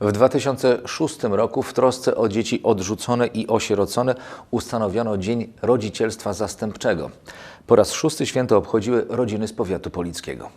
W 2006 roku w trosce o dzieci odrzucone i osierocone ustanowiono Dzień Rodzicielstwa Zastępczego. Po raz szósty święto obchodziły rodziny z powiatu polickiego.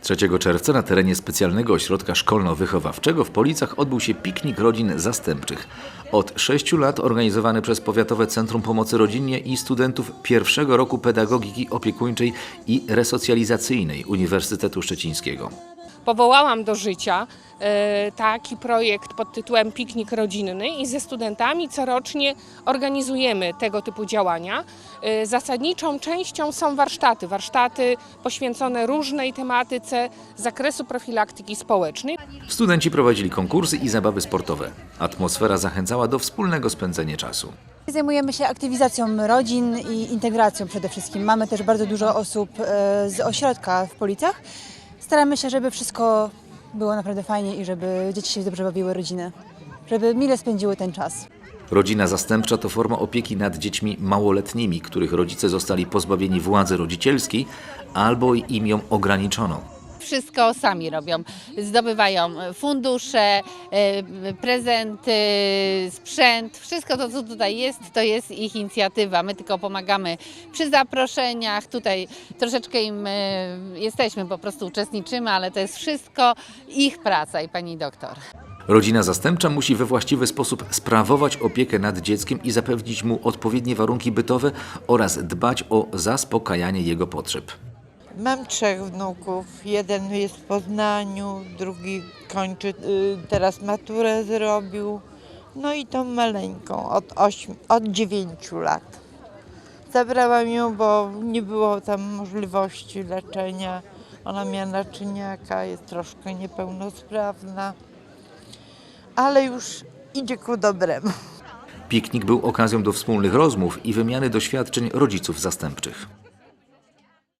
3 czerwca na terenie specjalnego ośrodka szkolno-wychowawczego w Policach odbył się piknik rodzin zastępczych. Od sześciu lat organizowany przez Powiatowe Centrum Pomocy Rodzinnie i studentów pierwszego roku pedagogiki opiekuńczej i resocjalizacyjnej Uniwersytetu Szczecińskiego. Powołałam do życia e, taki projekt pod tytułem Piknik Rodzinny i ze studentami corocznie organizujemy tego typu działania. E, Zasadniczą częścią są warsztaty, warsztaty poświęcone różnej tematyce z zakresu profilaktyki społecznej. Studenci prowadzili konkursy i zabawy sportowe. Atmosfera zachęcała do wspólnego spędzenia czasu. Zajmujemy się aktywizacją rodzin i integracją przede wszystkim. Mamy też bardzo dużo osób e, z ośrodka w Policach. Staramy się, żeby wszystko było naprawdę fajnie i żeby dzieci się dobrze bawiły, rodziny. Żeby mile spędziły ten czas. Rodzina zastępcza to forma opieki nad dziećmi małoletnimi, których rodzice zostali pozbawieni władzy rodzicielskiej albo im ją ograniczono. Wszystko sami robią. Zdobywają fundusze, e, prezenty, sprzęt. Wszystko to, co tutaj jest, to jest ich inicjatywa. My tylko pomagamy przy zaproszeniach. Tutaj troszeczkę im e, jesteśmy, po prostu uczestniczymy, ale to jest wszystko ich praca i pani doktor. Rodzina zastępcza musi we właściwy sposób sprawować opiekę nad dzieckiem i zapewnić mu odpowiednie warunki bytowe oraz dbać o zaspokajanie jego potrzeb. Mam trzech wnuków. Jeden jest w Poznaniu, drugi kończy, y, teraz maturę zrobił. No i tą maleńką od, ośm, od 9 lat. Zabrałam ją, bo nie było tam możliwości leczenia. Ona miała naczyniaka, jest troszkę niepełnosprawna, ale już idzie ku dobremu. Piknik był okazją do wspólnych rozmów i wymiany doświadczeń rodziców zastępczych.